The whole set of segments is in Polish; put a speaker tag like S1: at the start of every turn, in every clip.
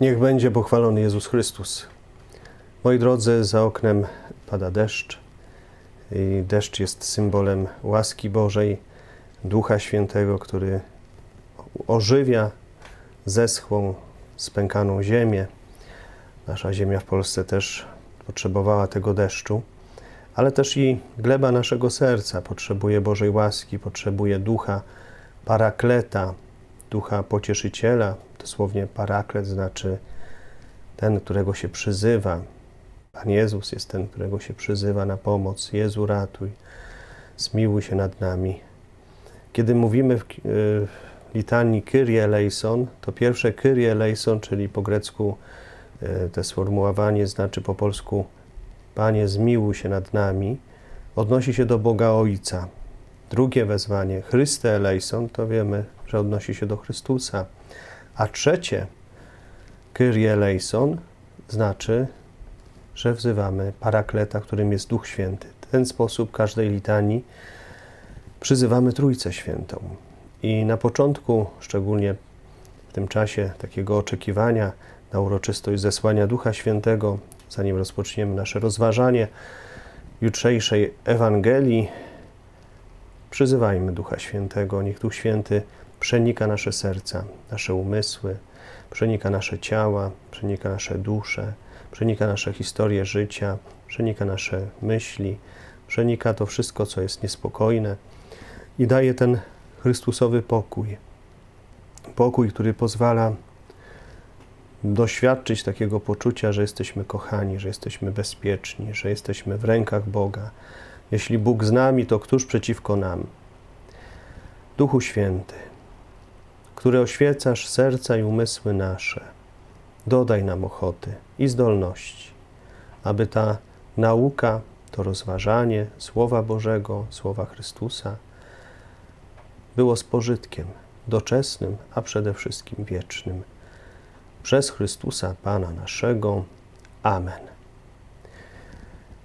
S1: Niech będzie pochwalony Jezus Chrystus. Moi drodzy, za oknem pada deszcz. I deszcz jest symbolem łaski Bożej, Ducha Świętego, który ożywia zeschłą, spękaną ziemię. Nasza ziemia w Polsce też potrzebowała tego deszczu, ale też i gleba naszego serca potrzebuje Bożej łaski, potrzebuje ducha parakleta, ducha pocieszyciela. Dosłownie paraklet znaczy ten, którego się przyzywa. Pan Jezus jest ten, którego się przyzywa na pomoc. Jezu, ratuj, zmiłuj się nad nami. Kiedy mówimy w, w litanii Kyrie eleison, to pierwsze Kyrie eleison, czyli po grecku e, to sformułowanie znaczy po polsku Panie, zmiłuj się nad nami, odnosi się do Boga Ojca. Drugie wezwanie, Chryste eleison, to wiemy, że odnosi się do Chrystusa. A trzecie, Kyrie eleison, znaczy, że wzywamy Parakleta, którym jest Duch Święty. W ten sposób każdej litanii przyzywamy Trójcę Świętą. I na początku, szczególnie w tym czasie takiego oczekiwania na uroczystość zesłania Ducha Świętego, zanim rozpoczniemy nasze rozważanie jutrzejszej Ewangelii, przyzywajmy Ducha Świętego. Niech Duch Święty przenika nasze serca, nasze umysły, przenika nasze ciała, przenika nasze dusze, przenika nasze historie życia, przenika nasze myśli, przenika to wszystko, co jest niespokojne i daje ten Chrystusowy pokój. Pokój, który pozwala doświadczyć takiego poczucia, że jesteśmy kochani, że jesteśmy bezpieczni, że jesteśmy w rękach Boga. Jeśli Bóg z nami, to któż przeciwko nam? Duchu Święty, który oświecasz serca i umysły nasze, dodaj nam ochoty i zdolności, aby ta nauka, to rozważanie Słowa Bożego, Słowa Chrystusa było z pożytkiem, doczesnym, a przede wszystkim wiecznym. Przez Chrystusa Pana naszego. Amen.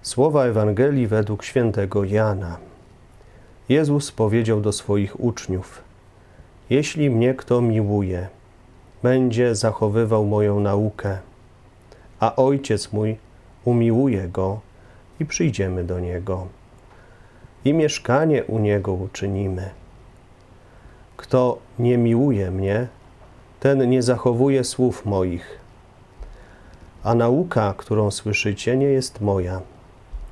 S1: Słowa Ewangelii według świętego Jana. Jezus powiedział do swoich uczniów: Jeśli mnie kto miłuje, będzie zachowywał moją naukę, a Ojciec mój umiłuje go i przyjdziemy do niego. I mieszkanie u niego uczynimy. Kto nie miłuje mnie, ten nie zachowuje słów moich. A nauka, którą słyszycie, nie jest moja,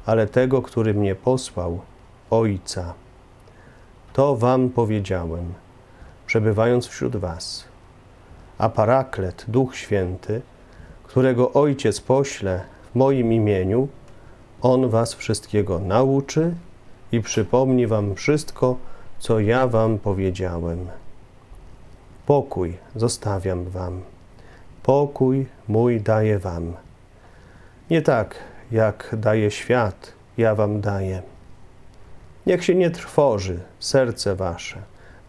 S1: ale tego, który mnie posłał, Ojca. To wam powiedziałem, przebywając wśród was. A Paraklet, Duch Święty, którego Ojciec pośle w moim imieniu, On was wszystkiego nauczy i przypomni wam wszystko, co ja wam powiedziałem. Pokój zostawiam wam. Pokój mój daję wam. Nie tak, jak daje świat, ja wam daję. Niech się nie trwoży serce wasze,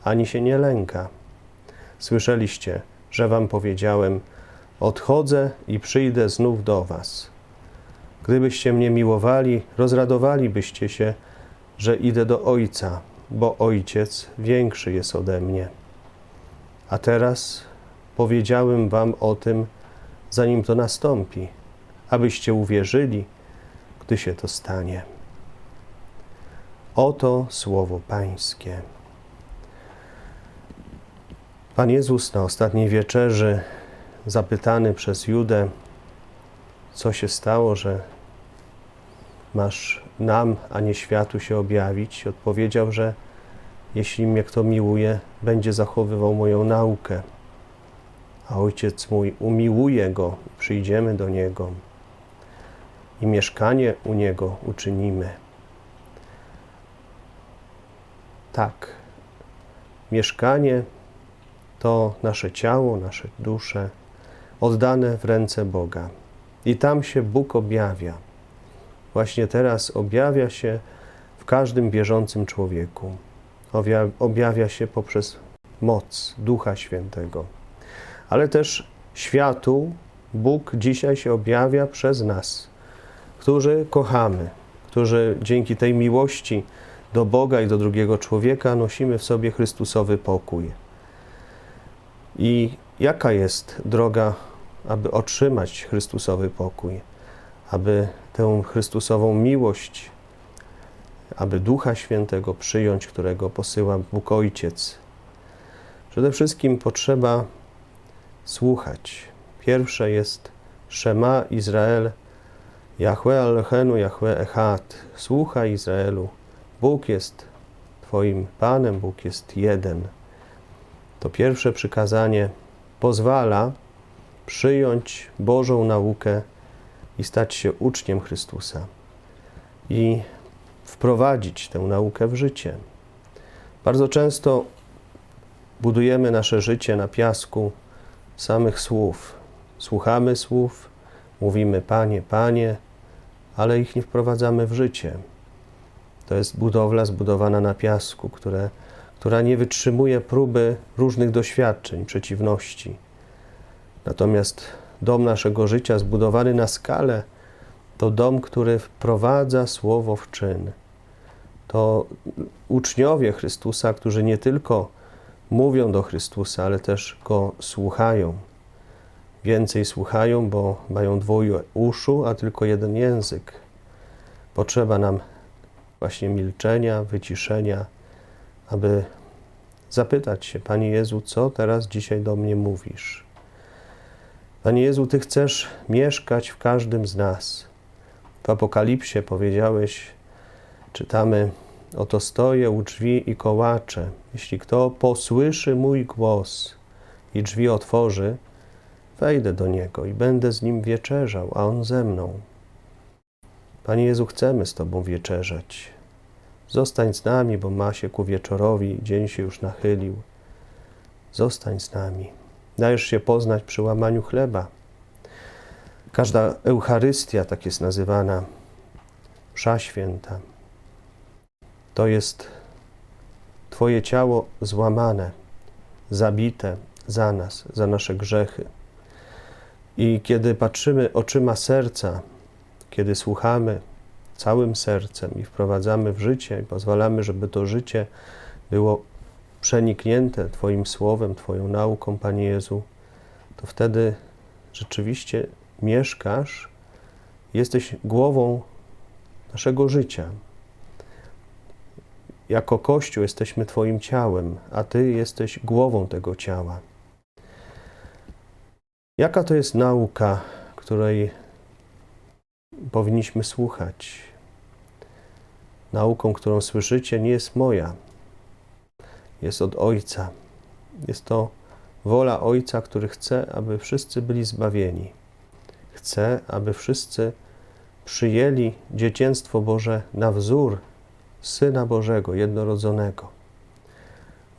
S1: ani się nie lęka. Słyszeliście, że wam powiedziałem: Odchodzę i przyjdę znów do was. Gdybyście mnie miłowali, rozradowalibyście się, że idę do Ojca, bo Ojciec większy jest ode mnie. A teraz powiedziałem wam o tym, zanim to nastąpi, abyście uwierzyli, gdy się to stanie. Oto słowo Pańskie. Pan Jezus na ostatniej wieczerzy, zapytany przez Judę, co się stało, że masz nam, a nie światu się objawić, odpowiedział, że jeśli mnie kto miłuje, będzie zachowywał moją naukę. A ojciec mój umiłuje go, przyjdziemy do niego i mieszkanie u niego uczynimy. Tak, mieszkanie to nasze ciało, nasze dusze oddane w ręce Boga. I tam się Bóg objawia. Właśnie teraz objawia się w każdym bieżącym człowieku objawia się poprzez moc Ducha Świętego. Ale też światu Bóg dzisiaj się objawia przez nas, którzy kochamy, którzy dzięki tej miłości do Boga i do drugiego człowieka nosimy w sobie Chrystusowy pokój. I jaka jest droga aby otrzymać Chrystusowy pokój, aby tę Chrystusową miłość, aby Ducha Świętego przyjąć, którego posyła Bóg Ojciec. Przede wszystkim potrzeba słuchać. Pierwsze jest Shema Izrael, Jahwe Elohenu, Jahwe Echad. Słuchaj Izraelu, Bóg jest Twoim Panem, Bóg jest jeden. To pierwsze przykazanie pozwala przyjąć Bożą naukę i stać się uczniem Chrystusa i wprowadzić tę naukę w życie. Bardzo często budujemy nasze życie na piasku samych słów. Słuchamy słów, mówimy Panie, Panie, ale ich nie wprowadzamy w życie. To jest budowla zbudowana na piasku, które, która nie wytrzymuje próby różnych doświadczeń, przeciwności. Natomiast dom naszego życia zbudowany na skalę to dom, który wprowadza słowo w czyn. To uczniowie Chrystusa, którzy nie tylko mówią do Chrystusa, ale też go słuchają. Więcej słuchają, bo mają dwoje uszu, a tylko jeden język. Potrzeba nam właśnie milczenia, wyciszenia, aby zapytać się, Panie Jezu, co teraz dzisiaj do mnie mówisz? Panie Jezu, Ty chcesz mieszkać w każdym z nas. W Apokalipsie powiedziałeś, czytamy, oto stoję u drzwi i kołaczę. Jeśli kto posłyszy mój głos i drzwi otworzy, wejdę do niego i będę z nim wieczerzał, a on ze mną. Panie Jezu, chcemy z Tobą wieczerzać. Zostań z nami, bo ma się ku wieczorowi, dzień się już nachylił. Zostań z nami. Dajesz się poznać przy łamaniu chleba. Każda Eucharystia, tak jest nazywana, msza święta, to jest Twoje ciało złamane, zabite za nas, za nasze grzechy. I kiedy patrzymy oczyma serca, kiedy słuchamy całym sercem i wprowadzamy w życie i pozwalamy, żeby to życie było przeniknięte Twoim słowem, Twoją nauką, Panie Jezu, to wtedy rzeczywiście mieszkasz, jesteś głową naszego życia. Jako Kościół jesteśmy Twoim ciałem, a Ty jesteś głową tego ciała. Jaka to jest nauka, której powinniśmy słuchać? Nauką, którą słyszycie, nie jest moja, jest od Ojca. Jest to wola Ojca, który chce, aby wszyscy byli zbawieni. Chce, aby wszyscy przyjęli dzieciństwo Boże na wzór Syna Bożego, jednorodzonego.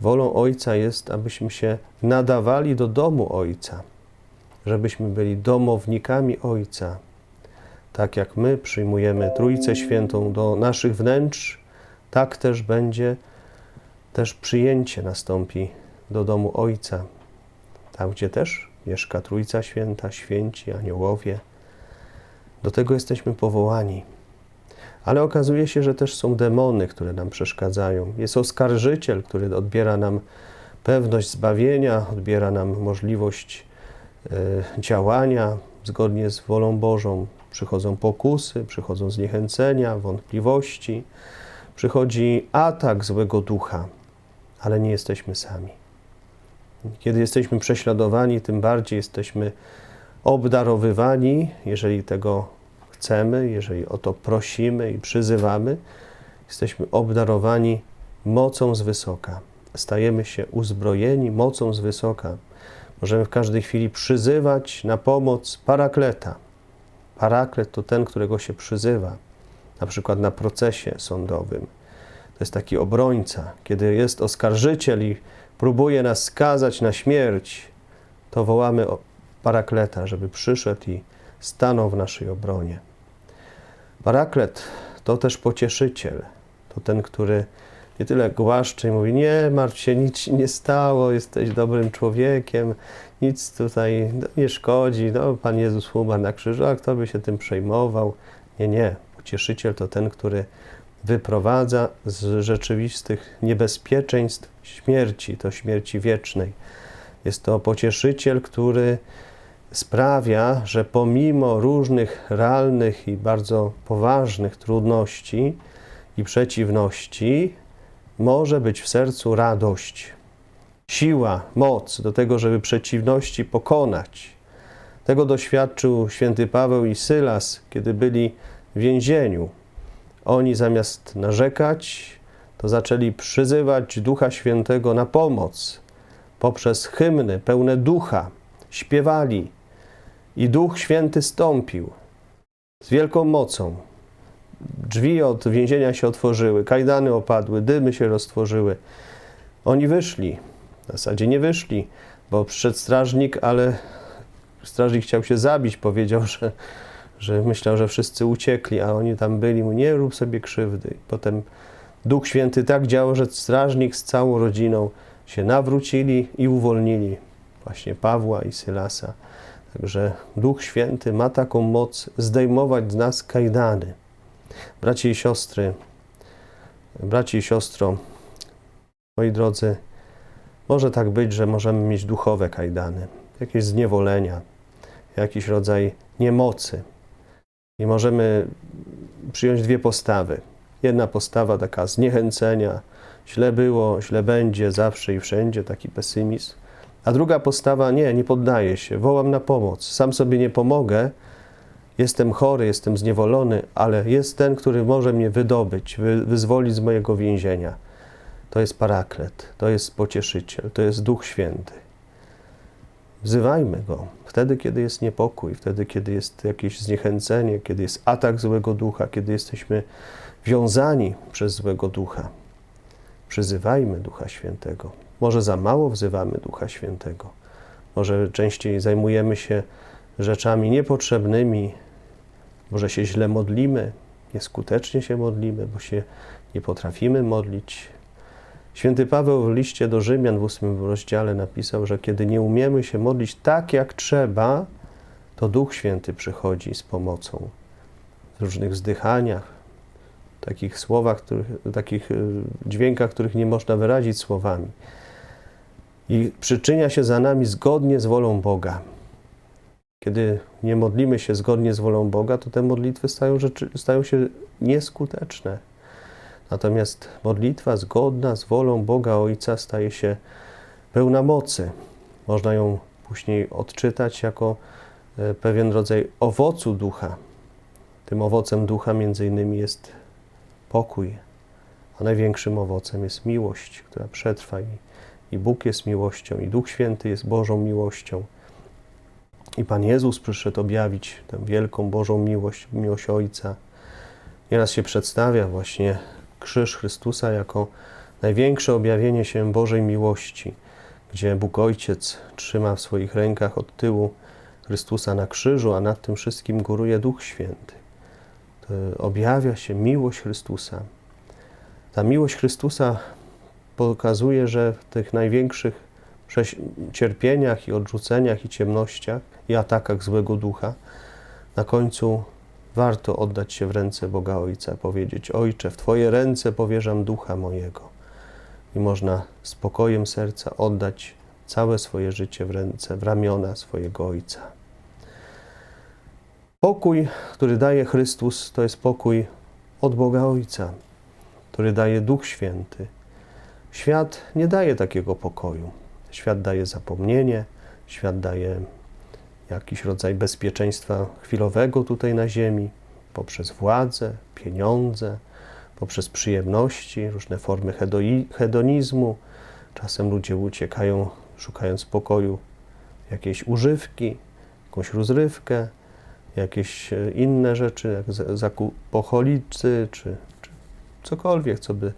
S1: Wolą Ojca jest, abyśmy się nadawali do domu Ojca, żebyśmy byli domownikami Ojca. Tak jak my przyjmujemy Trójcę Świętą do naszych wnętrz, tak też będzie, też przyjęcie nastąpi do domu Ojca, tam gdzie też mieszka Trójca Święta, święci, aniołowie. Do tego jesteśmy powołani. Ale okazuje się, że też są demony, które nam przeszkadzają. Jest oskarżyciel, który odbiera nam pewność zbawienia, odbiera nam możliwość y, działania zgodnie z wolą Bożą. Przychodzą pokusy, przychodzą zniechęcenia, wątpliwości, przychodzi atak złego ducha, ale nie jesteśmy sami. Kiedy jesteśmy prześladowani, tym bardziej jesteśmy obdarowywani, jeżeli tego chcemy, jeżeli o to prosimy i przyzywamy, jesteśmy obdarowani mocą z wysoka. Stajemy się uzbrojeni mocą z wysoka. Możemy w każdej chwili przyzywać na pomoc parakleta. Paraklet to ten, którego się przyzywa, na przykład na procesie sądowym. To jest taki obrońca. Kiedy jest oskarżyciel i próbuje nas skazać na śmierć, to wołamy parakleta, żeby przyszedł i stanął w naszej obronie. Paraklet to też pocieszyciel. To ten, który nie tyle głaszcze i mówi: Nie martw się, nic nie stało, jesteś dobrym człowiekiem, nic tutaj nie szkodzi. No, Pan Jezus umarł na krzyżu, a kto by się tym przejmował? Nie, nie. Pocieszyciel to ten, który wyprowadza z rzeczywistych niebezpieczeństw śmierci, to śmierci wiecznej. Jest to pocieszyciel, który sprawia, że pomimo różnych realnych i bardzo poważnych trudności i przeciwności, może być w sercu radość, siła, moc do tego, żeby przeciwności pokonać. Tego doświadczył święty Paweł i Sylas, kiedy byli w więzieniu. Oni zamiast narzekać, to zaczęli przyzywać Ducha Świętego na pomoc poprzez hymny pełne ducha. Śpiewali i Duch Święty stąpił z wielką mocą. Drzwi od więzienia się otworzyły, kajdany opadły, dymy się roztworzyły. Oni wyszli. W zasadzie nie wyszli, bo przyszedł strażnik, ale strażnik chciał się zabić. Powiedział, że, że myślał, że wszyscy uciekli, a oni tam byli. Mu nie rób sobie krzywdy. Potem Duch Święty tak działał, że strażnik z całą rodziną się nawrócili i uwolnili właśnie Pawła i Sylasa. Także Duch Święty ma taką moc zdejmować z nas kajdany. Bracie i siostry, bracie i siostro, moi drodzy, może tak być, że możemy mieć duchowe kajdany, jakieś zniewolenia, jakiś rodzaj niemocy. I możemy przyjąć dwie postawy. Jedna postawa taka zniechęcenia, źle było, źle będzie, zawsze i wszędzie, taki pesymizm. A druga postawa, nie, nie poddaję się, wołam na pomoc. Sam sobie nie pomogę, jestem chory, jestem zniewolony, ale jest ten, który może mnie wydobyć, wy, wyzwolić z mojego więzienia. To jest paraklet, to jest pocieszyciel, to jest Duch Święty. Wzywajmy Go wtedy, kiedy jest niepokój, wtedy, kiedy jest jakieś zniechęcenie, kiedy jest atak złego ducha, kiedy jesteśmy wiązani przez złego ducha. Przyzywajmy Ducha Świętego. Może za mało wzywamy Ducha Świętego. Może częściej zajmujemy się rzeczami niepotrzebnymi. Może się źle modlimy, nieskutecznie się modlimy, bo się nie potrafimy modlić. Święty Paweł w liście do Rzymian w ósmym rozdziale napisał, że kiedy nie umiemy się modlić tak, jak trzeba, to Duch Święty przychodzi z pomocą w różnych wzdychaniach, takich słowach, których, takich y, dźwiękach, których nie można wyrazić słowami. I przyczynia się za nami zgodnie z wolą Boga. Kiedy nie modlimy się zgodnie z wolą Boga, to te modlitwy stają, rzeczy, stają się nieskuteczne. Natomiast modlitwa zgodna z wolą Boga Ojca staje się pełna mocy. Można ją później odczytać jako e, pewien rodzaj owocu ducha. Tym owocem ducha między innymi jest pokój, a największym owocem jest miłość, która przetrwa i, i Bóg jest miłością, i Duch Święty jest Bożą miłością. I Pan Jezus przyszedł objawić tę wielką Bożą miłość, miłość Ojca. Nieraz się przedstawia właśnie krzyż Chrystusa jako największe objawienie się Bożej miłości, gdzie Bóg Ojciec trzyma w swoich rękach od tyłu Chrystusa na krzyżu, a nad tym wszystkim góruje Duch Święty. To objawia się miłość Chrystusa. Ta miłość Chrystusa pokazuje, że w tych największych cierpieniach i odrzuceniach i ciemnościach i atakach złego ducha, na końcu warto oddać się w ręce Boga Ojca, powiedzieć: Ojcze, w Twoje ręce powierzam ducha mojego. I można spokojem serca oddać całe swoje życie w ręce, w ramiona swojego Ojca. Pokój, który daje Chrystus, to jest pokój od Boga Ojca, który daje Duch Święty. Świat nie daje takiego pokoju. Świat daje zapomnienie, świat daje jakiś rodzaj bezpieczeństwa chwilowego tutaj na ziemi, poprzez władzę, pieniądze, poprzez przyjemności, różne formy hedonizmu. Czasem ludzie uciekają, szukając pokoju, jakiejś używki, jakąś rozrywkę, jakieś e, inne rzeczy, jak zakup pocholicy, czy, czy cokolwiek, co by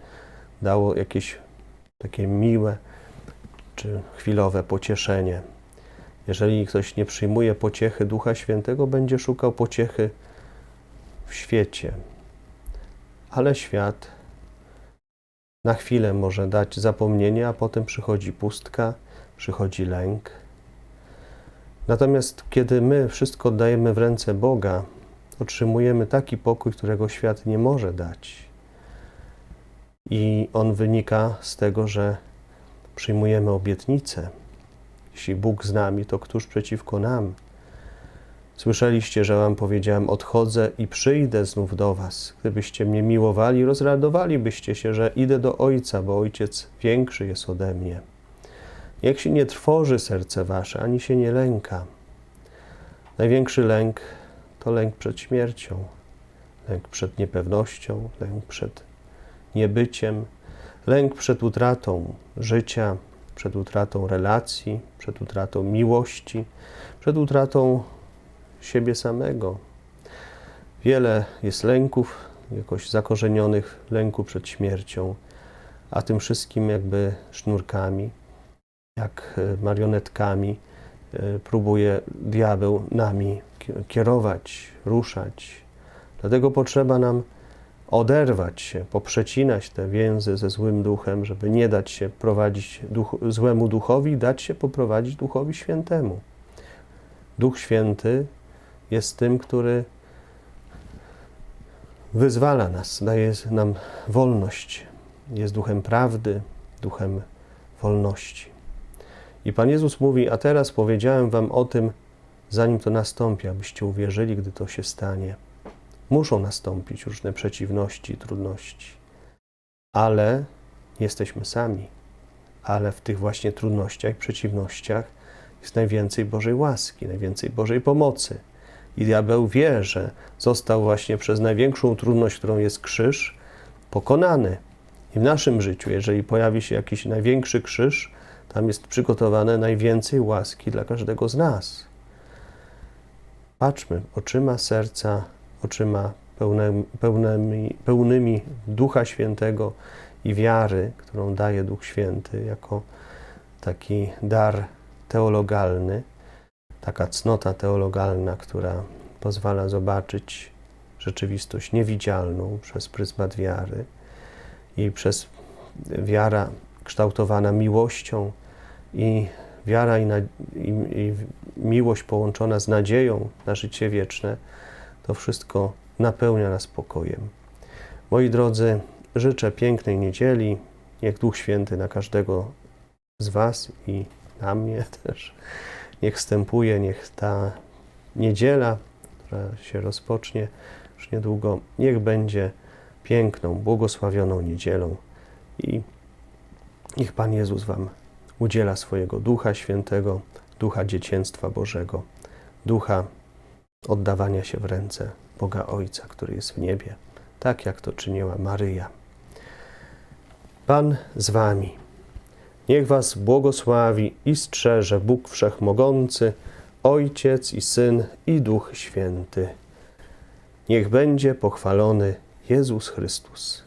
S1: dało jakieś takie miłe czy chwilowe pocieszenie. Jeżeli ktoś nie przyjmuje pociechy Ducha Świętego, będzie szukał pociechy w świecie. Ale świat na chwilę może dać zapomnienie, a potem przychodzi pustka, przychodzi lęk. Natomiast kiedy my wszystko oddajemy w ręce Boga, otrzymujemy taki pokój, którego świat nie może dać. I on wynika z tego, że przyjmujemy obietnicę jeśli Bóg z nami, to któż przeciwko nam? Słyszeliście, że wam powiedziałem: Odchodzę i przyjdę znów do was. Gdybyście mnie miłowali, rozradowalibyście się, że idę do Ojca, bo Ojciec większy jest ode mnie. Niech się nie trwoży serce wasze, ani się nie lęka. Największy lęk to lęk przed śmiercią, lęk przed niepewnością, lęk przed niebyciem, lęk przed utratą życia, przed utratą relacji, przed utratą miłości, przed utratą siebie samego. Wiele jest lęków, jakoś zakorzenionych lęku przed śmiercią, a tym wszystkim jakby sznurkami, jak e, marionetkami e, próbuje diabeł nami kierować, ruszać. Dlatego potrzeba nam oderwać się, poprzecinać te więzy ze złym duchem, żeby nie dać się prowadzić duch, złemu duchowi, dać się poprowadzić duchowi świętemu. Duch święty jest tym, który wyzwala nas, daje nam wolność. Jest duchem prawdy, duchem wolności. I Pan Jezus mówi: A teraz powiedziałem Wam o tym, zanim to nastąpi, abyście uwierzyli, gdy to się stanie. Muszą nastąpić różne przeciwności, trudności, ale jesteśmy sami. Ale w tych właśnie trudnościach, przeciwnościach jest najwięcej Bożej łaski, najwięcej Bożej pomocy. I diabeł wie, że został właśnie przez największą trudność, którą jest krzyż, pokonany. I w naszym życiu, jeżeli pojawi się jakiś największy krzyż, tam jest przygotowane najwięcej łaski dla każdego z nas. Patrzmy oczyma serca, oczyma pełnymi, pełnymi, pełnymi Ducha Świętego i wiary, którą daje Duch Święty jako taki dar teologalny, taka cnota teologalna, która pozwala zobaczyć rzeczywistość niewidzialną przez pryzmat wiary i przez wiara kształtowana miłością i wiara i, na, i, i miłość połączona z nadzieją na życie wieczne, to wszystko napełnia nas spokojem. Moi drodzy, życzę pięknej niedzieli. Niech Duch Święty na każdego z Was i na mnie też niech wstępuje, niech ta niedziela, która się rozpocznie już niedługo, niech będzie piękną, błogosławioną niedzielą i niech Pan Jezus Wam udziela swojego Ducha Świętego, Ducha Dziecięctwa Bożego, Ducha oddawania się w ręce Boga Ojca, który jest w niebie, tak jak to czyniła Maryja. Pan z Wami. Niech Was błogosławi i strzeże Bóg Wszechmogący, Ojciec i Syn i Duch Święty. Niech będzie pochwalony Jezus Chrystus.